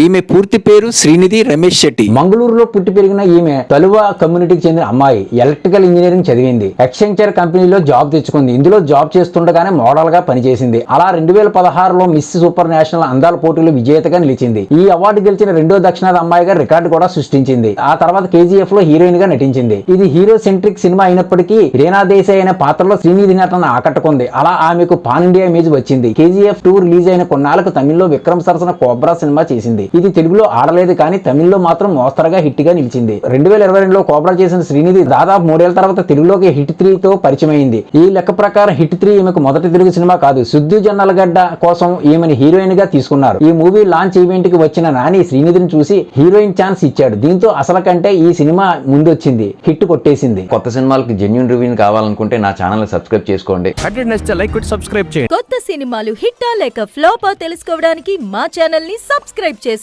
ఈమె పూర్తి పేరు శ్రీనిధి రమేష్ శెట్టి. మంగళూరులో పుట్టి పెరిగిన ఈమె తలువ కమ్యూనిటీకి చెందిన అమ్మాయి. ఎలక్ట్రికల్ ఇంజనీరింగ్ చదివింది. ఎక్సెంచర్ కంపెనీలో జాబ్ తెచ్చుకుంది. ఇందులో జాబ్ చేస్తుండగానే మోడల్గా పనిచేసింది. అలా రెండు వేల పదహారులో మిస్ సూపర్ నేషనల్ అందాల పోటీలో విజేతగా నిలిచింది. ఈ అవార్డు గెలిచిన రెండో దక్షిణాది అమ్మాయిగా రికార్డు కూడా సృష్టించింది. ఆ తర్వాత కేజీఎఫ్లో హీరోయిన్గా నటించింది. ఇది హీరో సెంట్రిక్ సినిమా అయినప్పటికీ రీనా దేశాయ్ అనే పాత్రలో శ్రీనిధి నటన ఆకట్టుకుంది. అలా ఆమెకు పాన్ ఇండియా ఇమేజ్ వచ్చింది. కేజీఎఫ్ టూ రిలీజ్ అయిన కొన్నాళ్ళకు తమిళ్ళో విక్రమ్ సరసన కోబ్రా సినిమా చేసింది. ఇది తెలుగులో ఆడలేదు కానీ తమిళ్ళో మాత్రం మోస్తరుగా హిట్గా నిలిచింది. రెండు వేల ఇరవై రెండులో కోబ్రా చేసిన శ్రీనిధి దాదాపు మూడేళ్ళ తర్వాత తెలుగులోకి హిట్ త్రీ తో పరిచయం అయింది ఈ లెక్క ప్రకారం హిట్ త్రీ ఈమెకు మొదటి తెలుగు సినిమా కాదు సుద్దు జొన్నలగడ్డ కోసం ఈమెను హీరోయిన్గా తీసుకున్నారు. ఈ మూవీ లాంచ్ ఈవెంట్కి వచ్చిన నాని శ్రీనిధిని చూసి హీరోయిన్ ఛాన్స్ ఇచ్చాడు. దీంతో అసలు కంటే ఈ సినిమా ముందొచ్చింది హిట్ కొట్టేసింది. కొత్త సినిమాలకి జెన్యున్ రివ్యూ కావాలనుకుంటే నా ఛానల్ సబ్స్క్రైబ్ చేసుకోండి. లైక్ సబ్స్క్రైబ్ చేయండి. కొత్త సినిమాలు హిట్టా లేక ఫ్లాపా తెలుసుకోవడానికి మా ఛానల్ని సబ్స్క్రైబ్ చేసుకోండి